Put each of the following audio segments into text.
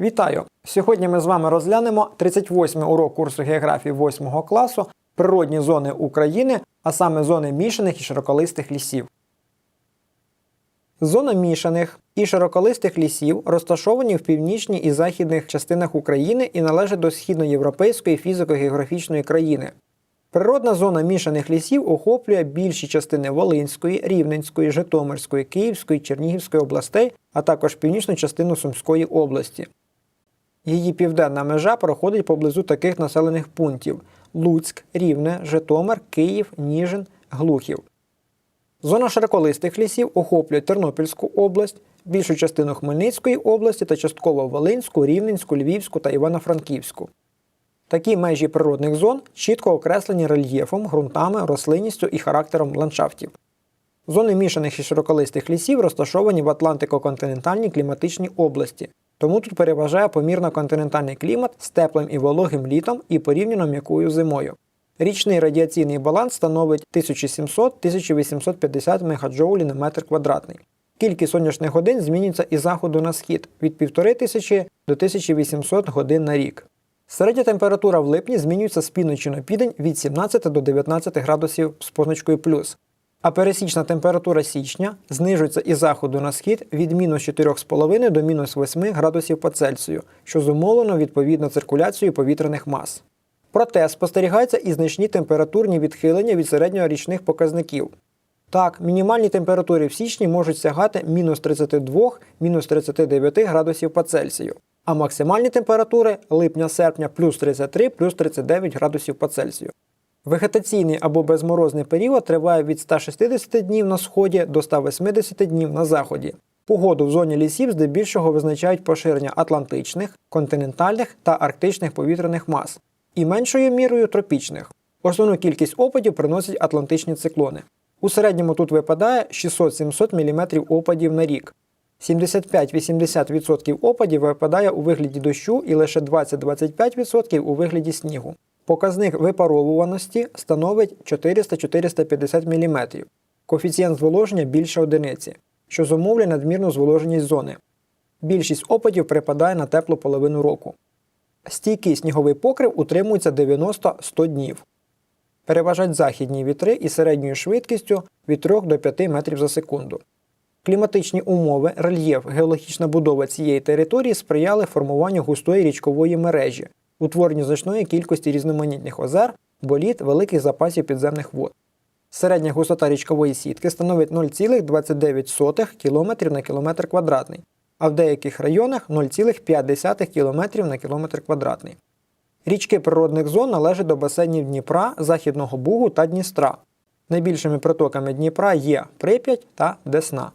Вітаю! Сьогодні ми з вами розглянемо 38-й урок курсу географії 8 класу природні зони України, а саме зони мішаних і широколистих лісів. Зона мішаних і широколистих лісів розташовані в північній і західних частинах України і належать до східноєвропейської фізико-географічної країни. Природна зона мішаних лісів охоплює більші частини Волинської, Рівненської, Житомирської, Київської, Чернігівської областей, а також північну частину Сумської області. Її південна межа проходить поблизу таких населених пунктів: Луцьк, Рівне, Житомир, Київ, Ніжин, Глухів. Зона широколистих лісів охоплює Тернопільську область, більшу частину Хмельницької області та частково Волинську, Рівненську, Львівську та Івано-Франківську. Такі межі природних зон чітко окреслені рельєфом, ґрунтами, рослинністю і характером ландшафтів. Зони мішаних і широколистих лісів розташовані в Атлантико-континентальній кліматичній області, тому тут переважає помірно-континентальний клімат з теплим і вологим літом і порівняно м'якою зимою. Річний радіаційний баланс становить 1700-1850 МJ на метр квадратний. Кількість сонячних годин змінюється із заходу на схід від 1500 до 1800 годин на рік. Середня температура в липні змінюється з півночі на південь від 17 до 19 градусів з позначкою плюс. А пересічна температура січня знижується із заходу на схід від мінус 4,5 до мінус 8 градусів по Цельсію, що зумовлено відповідно циркуляцією повітряних мас. Проте спостерігаються і значні температурні відхилення від середньорічних показників. Так, мінімальні температури в січні можуть сягати мінус 32 мінус 39 градусів по Цельсію, а максимальні температури липня-серпня плюс 33 плюс 39 градусів по Цельсію. Вегетаційний або безморозний період триває від 160 днів на сході до 180 днів на заході. Погоду в зоні лісів здебільшого визначають поширення атлантичних, континентальних та арктичних повітряних мас і меншою мірою тропічних. Основну кількість опадів приносять атлантичні циклони. У середньому тут випадає 600-700 мм опадів на рік. 75-80% опадів випадає у вигляді дощу і лише 20-25% у вигляді снігу. Показник випаровуваності становить 400-450 мм. Коефіцієнт зволоження більше одиниці, що зумовлює надмірну зволоженість зони. Більшість опадів припадає на теплу половину року. Стійкий сніговий покрив утримується 90-100 днів. Переважають західні вітри із середньою швидкістю від 3 до 5 метрів за секунду. Кліматичні умови, рельєф, геологічна будова цієї території сприяли формуванню густої річкової мережі, утворенню значної кількості різноманітних озер, боліт, великих запасів підземних вод. Середня густота річкової сітки становить 0,29 км на кілометр квадратний, а в деяких районах 0,5 км на кілометр квадратний. Річки природних зон належать до басейнів Дніпра, Західного Бугу та Дністра. Найбільшими притоками Дніпра є Прип'ять та Десна.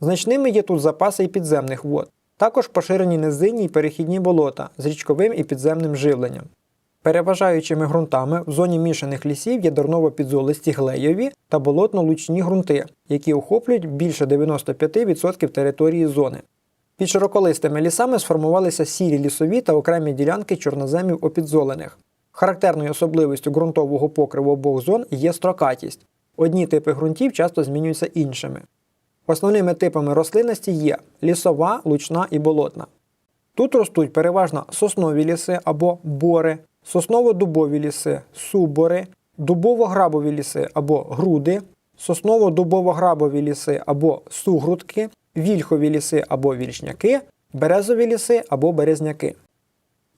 Значними є тут запаси і підземних вод. Також поширені низинні й перехідні болота з річковим і підземним живленням. Переважаючими ґрунтами в зоні мішаних лісів є дерново-підзолисті глейові та болотно-лучні ґрунти, які охоплюють більше 95% території зони. Під широколистими лісами сформувалися сірі лісові та окремі ділянки чорноземів опідзолених. Характерною особливістю ґрунтового покриву обох зон є строкатість. Одні типи ґрунтів часто змінюються іншими. Основними типами рослинності є лісова, лучна і болотна. Тут ростуть переважно соснові ліси або бори, сосново-дубові ліси, субори, дубово-грабові ліси або груди, сосново-дубово-грабові ліси або сугрудки, вільхові ліси або вільшняки, березові ліси або березняки.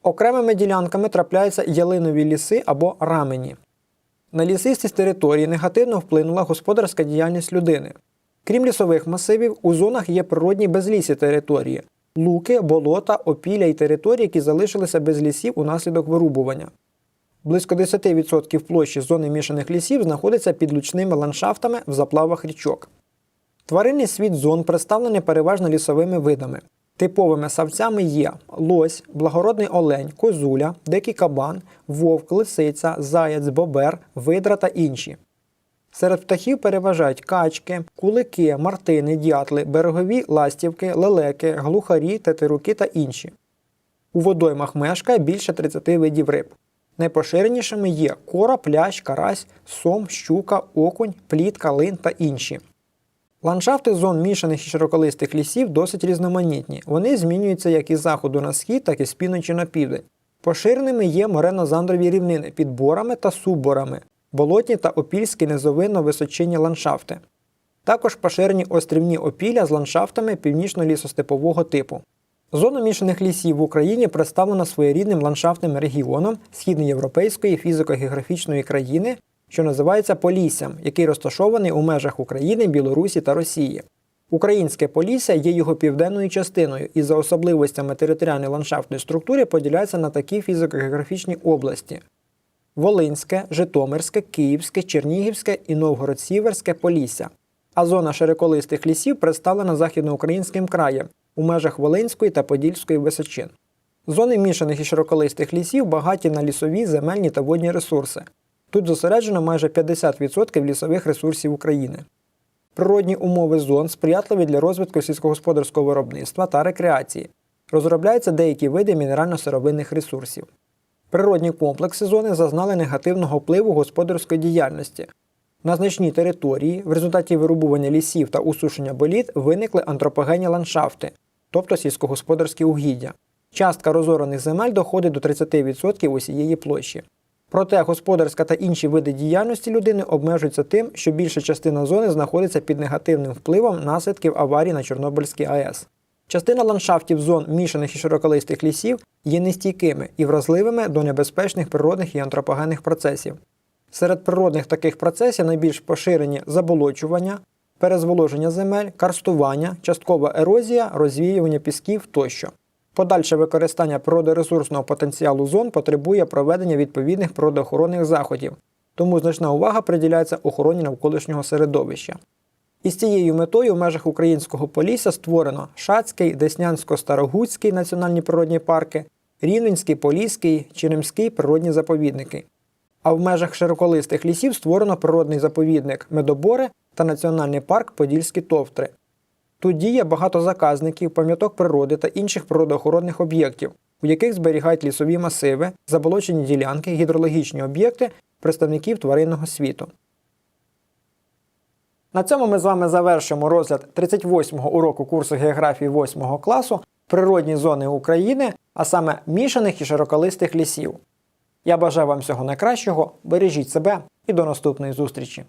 Окремими ділянками трапляються ялинові ліси або рамені. На лісистість території негативно вплинула господарська діяльність людини. Крім лісових масивів, у зонах є природні безлісі території луки, болота, опілля і території, які залишилися без лісів унаслідок вирубування. Близько 10% площі зони мішаних лісів знаходиться під лучними ландшафтами в заплавах річок. Тваринний світ зон представлений переважно лісовими видами. Типовими савцями є лось, благородний олень, козуля, дикий кабан, вовк, лисиця, заяць, бобер, видра та інші. Серед птахів переважають качки, кулики, мартини, дятли, берегові ластівки, лелеки, глухарі, тетеруки та інші. У водоймах мешкає більше 30 видів риб. Найпоширенішими є кора, плящ, карась, сом, щука, окунь, плітка, лин та інші. Ландшафти зон мішаних і широколистих лісів досить різноманітні. Вони змінюються як із заходу на схід, так і з півночі на південь. Поширеними є морено-зандрові рівнини під борами та субборами, болотні та опільські низовинно-височинні ландшафти. Також поширені острівні опілля з ландшафтами північно-лісостепового типу. Зона мішаних лісів в Україні представлена своєрідним ландшафтним регіоном східноєвропейської фізико-географічної країни, що називається Поліссям, який розташований у межах України, Білорусі та Росії. Українське Полісся є його південною частиною і за особливостями територіальної ландшафтної структури поділяється на такі фізико-географічні області: Волинське, Житомирське, Київське, Чернігівське і Новгород-Сіверське Полісся. А зона широколистих лісів представлена західноукраїнським краєм у межах Волинської та Подільської височин. Зони мішаних і широколистих лісів багаті на лісові, земельні та водні ресурси. Тут зосереджено майже 50% лісових ресурсів України. Природні умови зон сприятливі для розвитку сільськогосподарського виробництва та рекреації. Розробляються деякі види мінерально-сировинних ресурсів. Природні комплекси зони зазнали негативного впливу господарської діяльності. На значній території в результаті вирубування лісів та усушення боліт виникли антропогенні ландшафти, тобто сільськогосподарські угіддя. Частка розораних земель доходить до 30% усієї площі. Проте господарська та інші види діяльності людини обмежуються тим, що більша частина зони знаходиться під негативним впливом наслідків аварії на Чорнобильській АЕС. Частина ландшафтів зон мішаних і широколистих лісів є нестійкими і вразливими до небезпечних природних і антропогенних процесів. Серед природних таких процесів найбільш поширені заболочування, перезволоження земель, карстування, часткова ерозія, розвіювання пісків тощо. Подальше використання природоресурсного потенціалу зон потребує проведення відповідних природоохоронних заходів, тому значна увага приділяється охороні навколишнього середовища. Із цією метою в межах українського полісся створено Шацький, Деснянсько-Старогуцький національні природні парки, Рівненський, Поліський, Черемський природні заповідники. А в межах широколистих лісів створено природний заповідник Медобори та національний парк Подільські товтри. Тут діє багато заказників, пам'яток природи та інших природоохоронних об'єктів, у яких зберігають лісові масиви, заболочені ділянки, гідрологічні об'єкти, представників тваринного світу. На цьому ми з вами завершимо розгляд 38-го уроку курсу географії 8 класу Природні зони України, а саме мішаних і широколистих лісів. Я бажаю вам всього найкращого, бережіть себе і до наступної зустрічі!